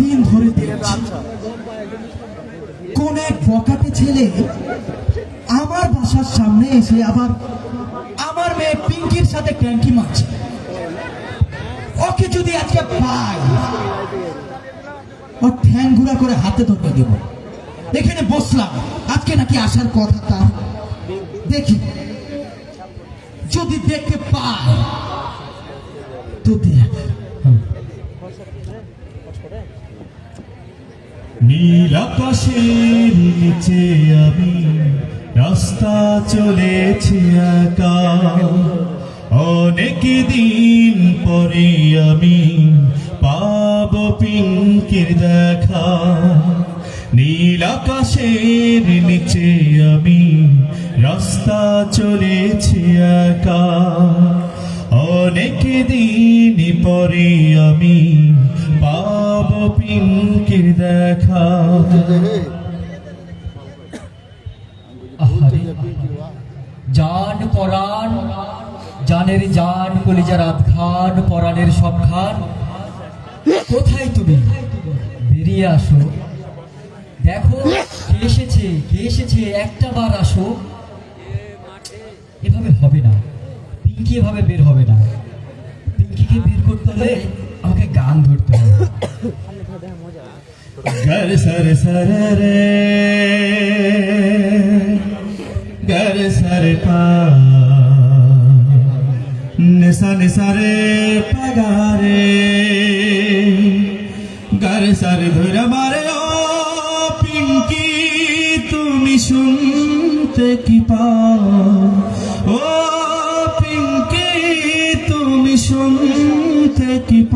দিন ধরে দেখছি। কোন এক বকাটে ছেলে আমার বাসার সামনে এসে আবার আমার মেয়ে পিঙ্কির সাথে ট্যাঙ্কি মারছে। ওকে যদি আজকে পাই ও ঠ্যাং ঘুরা করে হাতে ধরে দেব। এখানে বসলাম। আজকে নাকি আসার কথা তা দেখি। যদি দেখতে পাই তো দেখ। নীল নিচে আমি রাস্তা চলেছি একা। অনেক দিন পরে আমি পাব পিঙ্কির দেখা। নীল আকাশের নিচে আমি রাস্তা চলেছি একা। অনেক দিন পরে আমি পিঙ্কির দেখা। জান পরাণ, জানের জান কলিজার আধখান পরাণের সবখান কোথায় তুমি? বেরিয়ে আসো। দেখো, কে এসেছে কে এসেছে? একটা বার আসো। এভাবে হবে না। পিঙ্কি এভাবে বের হবে না। পিঙ্কিকে বের করতে হলে গান ধরতে হবে। ঘর সর সর রে। ঘর সর পাশা নিশা রে পগারে ঘর সর ধর মারে ও পিঙ্কি, তুমি শুনতে কি পা ও পিঙ্কি, তুমি শুনতে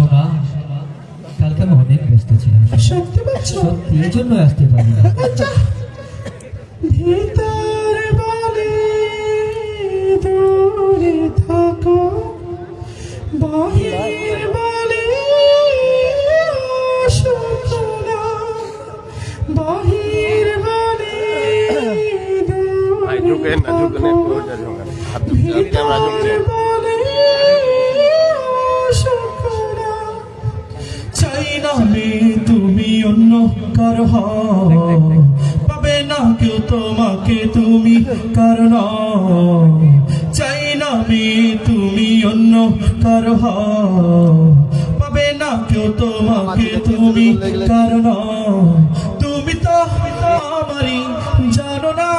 সোনা কালকে আমি অনেক ব্যস্ত ছিলাম। সত্যি বলছো? সত্যি এই জন্য আসতে পারি না ভিতর বলে দূরে থাকো। বাহির বলে সুখনা। বাহির বলে ঝুঁকেন না ঝুঁকেন একটু ওইটা ঝুঁকেন হাত ঝুঁকেন ক্যামেরা ঝুঁকছে চাই না মে তুমি অন্য কার। পাবে না কেউ তোমাকে তুমি কারণ। চাই না মে তুমি অন্য কার পাবে না কেউ তোমাকে তুমি কারণ। তুমি তো আমারই জানো না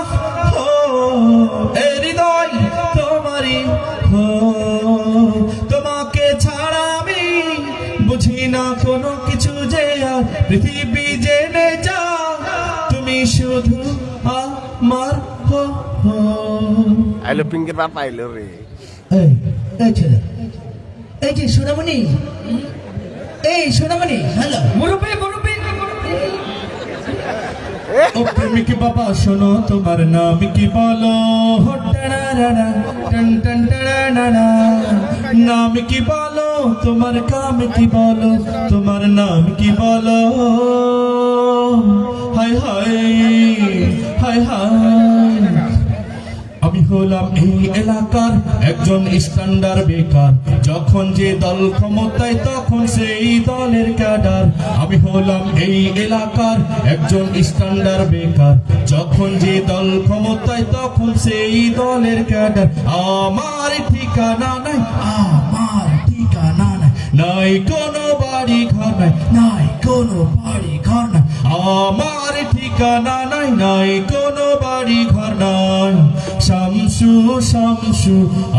হৃদয় তোমারই তোমাকে ছাড়া আমি বুঝি না কোনো পৃথিবী জেনে যা তুমি শুধু আমার হো হো। আইলো পিঙ্কের বাপ আইলো রে। এই এই ছেলে এই যে সোনামণি এই সোনামণি হ্যালো। মুরব্বী মুরব্বী ও প্রেমিক বাবা শোনো তোমার নাম কি বলো? নাম কি বলো? তোমার কাম কি বলো? তোমার নাম কি বলো? হায় হায় হায় হায়। আমি হলাম এই এলাকার একজন স্ট্যান্ডার বেকার। যখন যে দল ক্ষমতায়, তখন সেই দলের ক্যাডার। আমি হলাম এই এলাকার একজন স্ট্যান্ডার বেকার। যখন যে দল ক্ষমতায়, তখন সেই দলের ক্যাডার। আমার ঠিকানা নাই নাই কোনো বাড়ি ঘর নাই নাই কোনো বাড়ি ঘর নাই। আমার ঠিকানা নাই নাই কোনো বাড়ি ঘর নাই। শামসু শামসু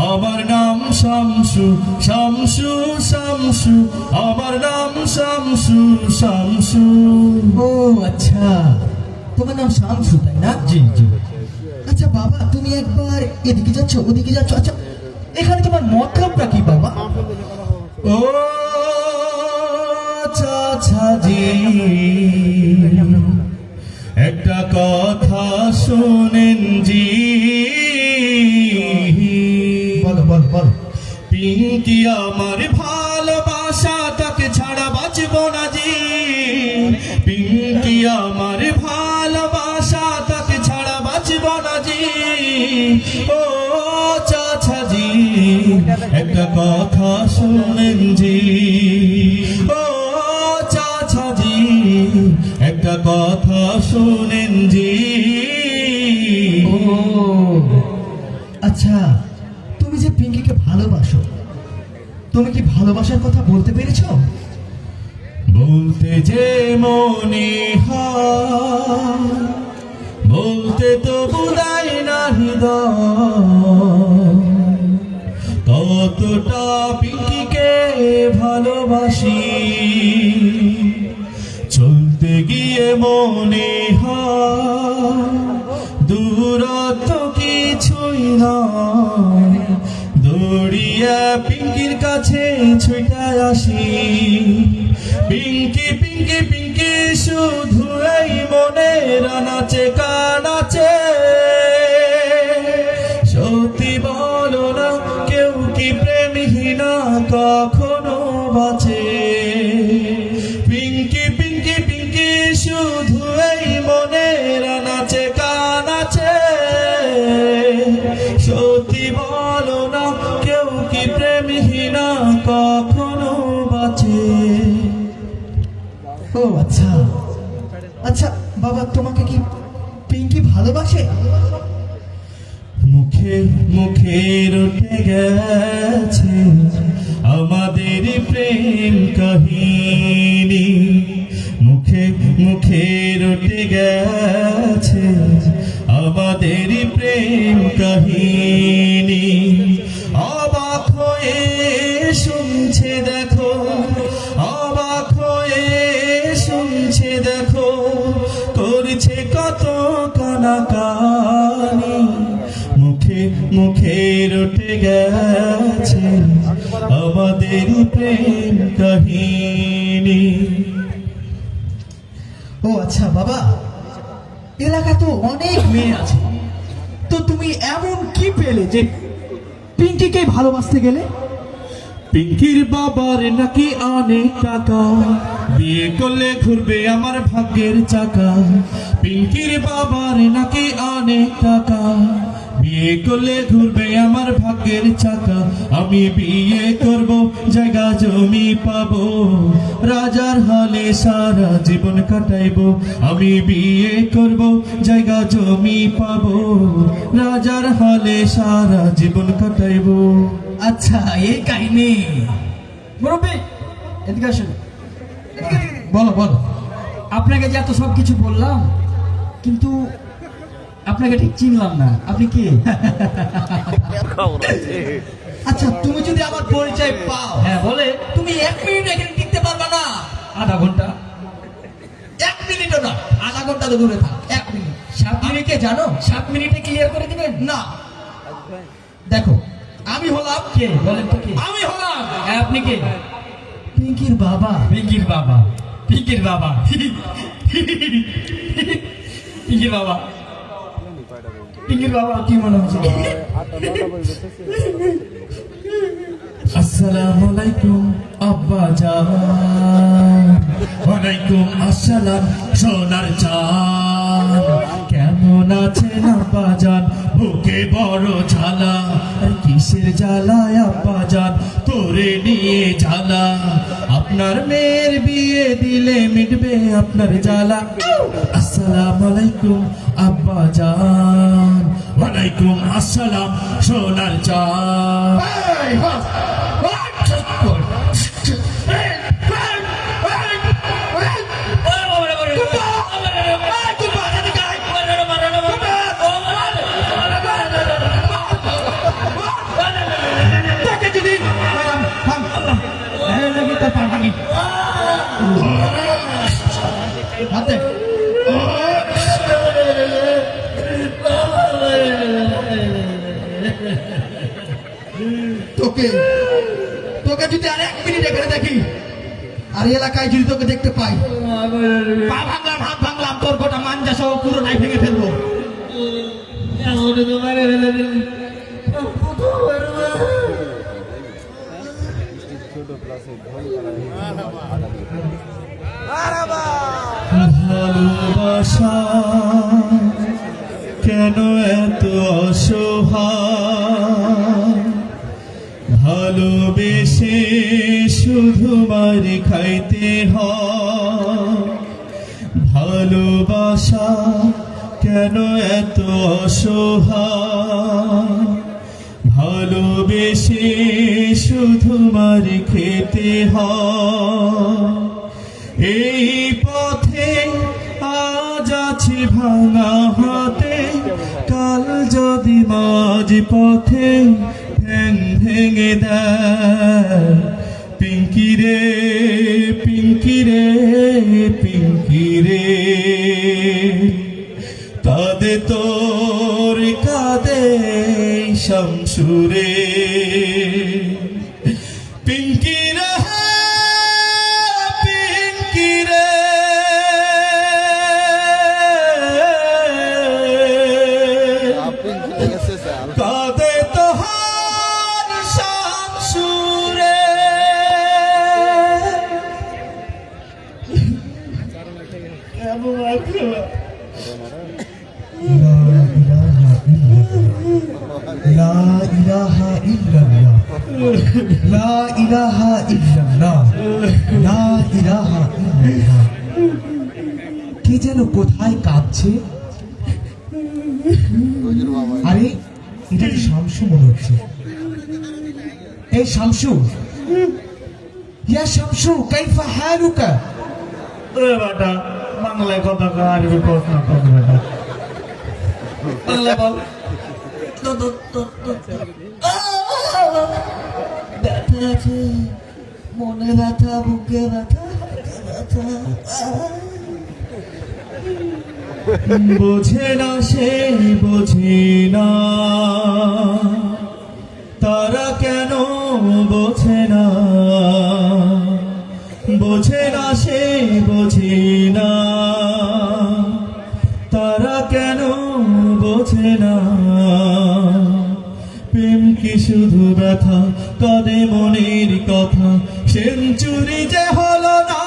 আমার নাম শামসু শামসু শামসু আমার নাম শামসু শামসু। ও আচ্ছা। তোমার নাম শামসু তাই না? জি জি। আচ্ছা বাবা তুমি একবার এদিকে যাচ্ছ ওদিকে যাচ্ছ। আচ্ছা এখানে তোমার মতলবটা কি বাবা? ও চাচা জি। একটা কথা শোনেন জি। পিঙ্কি আমার ভালোবাসা তাকে ছাড়া বাঁচব না জি। পিঙ্কি আমার ভালোবাসা তাকে ছাড়া বাঁচব না জি। ও একটা কথা শুনেন জি। ও চাচা জি একটা কথা শুনেন জি। ও। আচ্ছা তুমি যে পিঙ্কিকে ভালোবাসো তুমি কি ভালোবাসার কথা বলতে পেরেছ? বলতে যে মনে হয় বলতে তো বুদাই না হৃদয়। কতটা পিঙ্কিকে ভালোবাসি। চলতে গিয়ে মনে দূরত্ব কিছুই নয়। দৌড়িয়া পিঙ্কির কাছে ছুটায় আসি। পিঙ্কি পিঙ্কি পিঙ্কি, শুধু এই মনের নাচে কানাচে ও আচ্ছা। আচ্ছা বাবা, তোমাকে কি পিঙ্কি ভালোবাসে? মুখে মুখে রটে গেছে আমাদের প্রেম কাহিনী। মুখে মুখে রটে গেছে আমাদের প্রেম কাহিনী। কানাকানি, মুখে মুখে রটে গেছে আমাদের প্রেম কাহিনী। ও আচ্ছা বাবা এলাকা তো অনেক মেয়ে আছে। তো তুমি এমন কি পেলে যে পিঙ্কিকে ভালোবাসতে গেলে? পিঙ্কির বাবার নাকি অনেক টাকা, বিয়ে করলে ঘুরবে আমার ভাগ্যের চাকা। পিঙ্কির বাবার নাকি অনেক টাকা? বিয়ে করলে ঘুরবে আমার ভাগ্যের চাকা। আমি বিয়ে করব জায়গা জমি পাবো। রাজার হালে সারা জীবন কাটাইবো। আমি বিয়ে করব জায়গা জমি পাবো। রাজার হালে সারা জীবন কাটাইবো। আচ্ছা এই কাহিনী। মুরব্বী এদিকে আসুন। বলো বলো। আপনাকে যে এত সব কিছু বললাম কিন্তু আপনাকে ঠিক চিনলাম না। আপনি কে? আচ্ছা তুমি যদি আমার পরিচয় পাও হ্যাঁ বলে। তুমি এক মিনিট এখানে টিকতে পারবে না। আধা ঘণ্টা। এক মিনিটও না আধা ঘণ্টা তো দূরে থাক এক মিনিট। সাত কে জানো? সাত মিনিটে ক্লিয়ার করে দিবেন? না। দেখো আমি হলাম কে? বলেন তো কে? আমি হলাম। হ্যাঁ, আপনি কে? পিঙ্কির বাবা। পিঙ্কির বাবা। পিঙ্কির বাবা। পিঙ্কির বাবা। পিঙ্কির বাবা, কি মনে হচ্ছে? আসসালামু আব্বা জান। ওয়ালাইকুম আসসালাম, সোনার চান কেমন আছেন, আব্বা জান? বুকে বড় ঝালা কিসের জ্বালায় আপা যান তোরে নিয়ে জ্বালা আপনার মেয়ের বিয়ে দিলে মিটবে আপনার জ্বালা। আসসালাম আলাইকুম আব্বা যান ওয়ালাইকুম আসসালাম, সোনার চান হ্যাঁ, তোকে তোকে যদি আর এক মিনিট এখানে দেখি, আর এলাকায় যদি তোকে দেখতে পাই, পা ভাঙলাম, হাত ভাঙলাম, তোর গোটা মাঞ্জা সহ পুরোটাই ভেঙে ফেলব। ভালোবাসা কেন এত অসহায় ভালোবেসে শুধু মারি খাইতে ভালোবাসা কেন এত অসহায়? ভালোবেসে শুধু মারি খেতে এই পথে আজ আছে ভাঙা হাতে, কাল যদি মাঝ পথে ঠ্যাং ভেঙে দেয়। পিঙ্কি রে পিঙ্কি রে পিঙ্কি রে, তাদের তোর কাঁদে শামসুরে। লা ইলাহা ইল্লাল্লাহ। লা ইলাহা ইল্লাল্লাহ। লা ইলাহা ইল্লাল্লাহ। কে যেন কোথায় কাঁদছে? আরে এটা শামসু মনে হচ্ছে। এই শামসু। ইয়া শামসু কাইফা হালুকা? এ বেটা বাংলায় কথা আরবি প্রশ্ন কর বেটা বল। ব্যথা আছে মনে ব্যথা বুকে ব্যথা ব্যথা বোঝে না সে বোঝে না। তারা কেন বোঝে না বোঝে না সে বোঝে না? তারা কেন বোঝে না? কি শুধু ব্যথা? কাঁদে মনের কথা। সেঞ্চুরি যে হলো না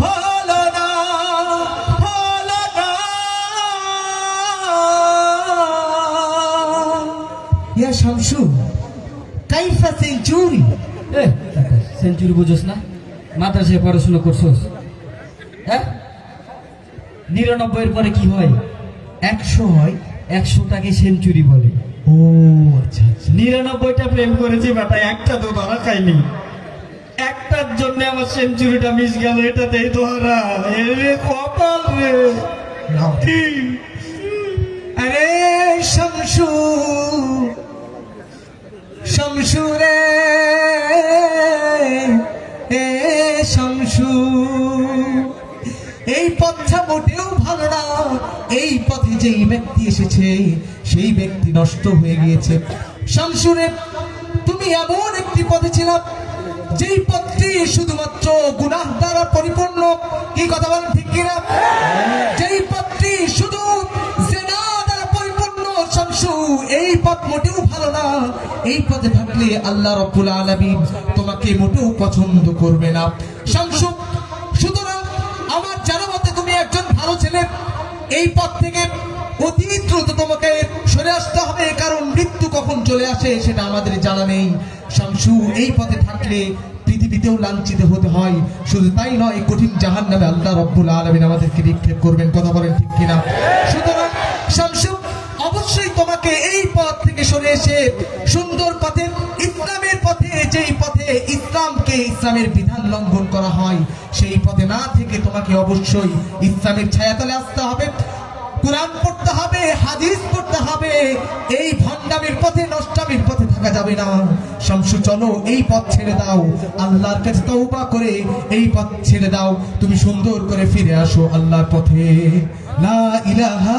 হলো না হলো না। ইয়া শামসু কাইফা সেঞ্চুরি? এ সেঞ্চুরি বুঝোস না? মাদ্রাসায় পড়াশোনা করছোস? হ্যাঁ নিরানব্বইয়ের পরে কি হয়? একশো হয় একশোটাকে সেঞ্চুরি বলে। ও আচ্ছা আচ্ছা। নিরানব্বইটা প্রেম করেছি বেটা একটা তো ধরা খাইনি একটার জন্য আমার সেঞ্চুরিটা মিস গেল এটাতেই ধরা রে কপাল রে। আরে শামসু। শামসু রে। এ শামসু। এই পথটা মোটেও ভালো না। এই পথে যেই ব্যক্তি এসেছে, সেই ব্যক্তি নষ্ট হয়ে গিয়েছে। শামসুরে, তুমি এমন একটি পথে ছিল, যেই পথটি শুধুমাত্র গুনাহ দ্বারা পরিপূর্ণ। কি কথা বলেন ঠিক কিনা? যেই পথটি শুধু এই পথ মোটেও ভালো না। এই পথে থাকলে আল্লাহ রব্বুল আলামিন তোমাকে মোটেও পছন্দ করবে না। শামসু সুতরাং আমার জানা মতে তুমি একজন ভালো ছেলে। এই পথ থেকে অতি দ্রুত তোমাকে সরে আসতে হবে, কারণ মৃত্যু কখন চলে আসে সেটা আমাদের জানা নেই। শামসু, এই পথে থাকলে পৃথিবীতেও লাঞ্ছিত হতে হয়। শুধু তাই নয়, কঠিন জাহান নামে আল্লাহ রব্বুল আলমিন আমাদেরকে নিক্ষেপ করবেন। কথা বলেন ঠিক কিনা? সুতরাং শামসু অবশ্যই তোমাকে এই পথ থেকে সরে এসে সুন্দর পথে, ইসলামের পথে, যেই পথে ইসলামকে ইসলামের বিধান লঙ্ঘন করা হয়, সেই পথে না থেকে তোমাকে অবশ্যই ইসলামের ছায়াতলে আসতে হবে। কোরআন পড়তে হবে, হাদিস পড়তে হবে, এই ভণ্ডামের পথে, নষ্টামের পথে থাকা যাবে না। শামসু, চলো এই পথ ছেড়ে দাও। আল্লাহর কাছে তওবা করে এই পথ ছেড়ে দাও। তুমি সুন্দর করে ফিরে আসো আল্লাহর পথে। লা ইলাহা